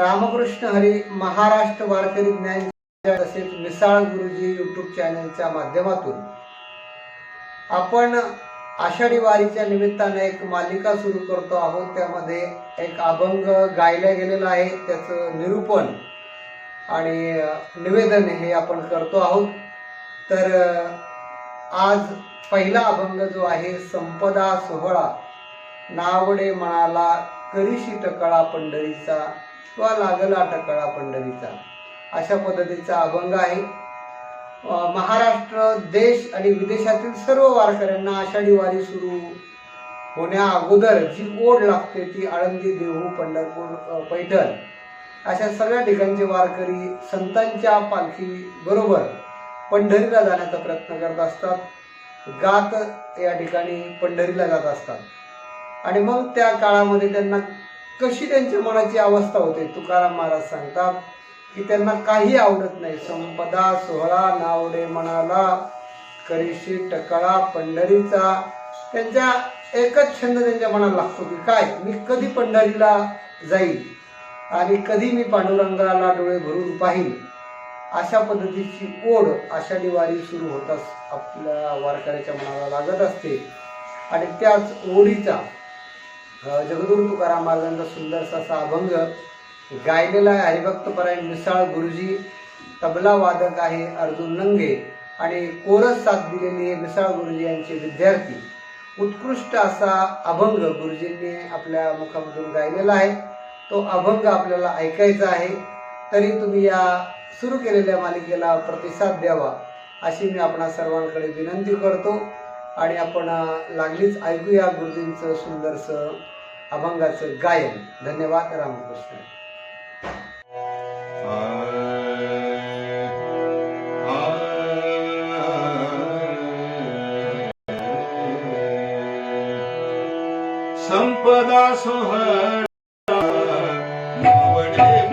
रामकृष्ण हरी महाराष्ट्र वारकरी ज्ञान तसेच मिसाळ गुरुजी युट्यूब चॅनलच्या माध्यमातून. आपण आषाढी वारीच्या निमित्ताने एक मालिका सुरू करतो आहोत. त्यामध्ये एक अभंग गायला गेलेला आहे. त्याचं निरूपण आणि निवेदन हे आपण करतो आहोत. तर आज पहिला अभंग जो आहे संपदा सोहळा नावडे म्हणाला करीशी टकळा पंढरीचा किंवा लागला टकळा पंढरीचा अशा पद्धतीचा अभंग आहे. महाराष्ट्र देश आणि विदेशातील सर्व वारकऱ्यांना आषाढी वारी सुरू होण्या अगोदर जी ओढ लागते ती आळंदी देहू पंढरपूर पैठण अशा सगळ्या ठिकाणचे वारकरी संतांच्या पालखी बरोबर पंढरीला जाण्याचा प्रयत्न करत असतात. गात या ठिकाणी पंढरीला जात असतात. आणि मग त्या काळामध्ये त्यांना कशी त्यांच्या मनाची अवस्था होते? तुकाराम महाराज सांगतात की त्यांना काही आवडत नाही. संपदा सोहळा नावडे मनाला करीशी टकळा पंढरीचा. त्यांच्या एकच छंद त्यांच्या मनाला लागतो की काय? मी कधी पंढरीला जाईल आणि कधी मी पांडुरंगाला डोळे भरून पाहिन? अशा पद्धतीची ओढ आषाढी वारी सुरू होताच आपल्या वारकऱ्याच्या मनाला लागत असते. आणि त्याच ओढीचा अ, तुकाराम महाराजांचा सुंदरसा असा अभंग गायलेला आहे. हरिभक्तपरायण मिसाळ गुरुजी तबला वादक आहे अर्जुन नंगे आणि कोरस साथ दिलेली आहे मिसाळ गुरुजी यांचे विद्यार्थी. उत्कृष्ट असा अभंग गुरुजींनी आपल्या मुखामधून गायलेला आहे. तो अभंग आपल्याला ऐकायचा आहे. तरी तुम्ही या सुरू केलेल्या मालिकेला प्रतिसाद द्यावा अशी मी आपणा सर्वांकडे विनंती करतो. आणि आपण लागलीच ऐकूया गुरुजींचं सुंदरसं अभंगाचं गायन. धन्यवाद रामकृष्ण. संपदा सोहळा नावडे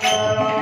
आवडी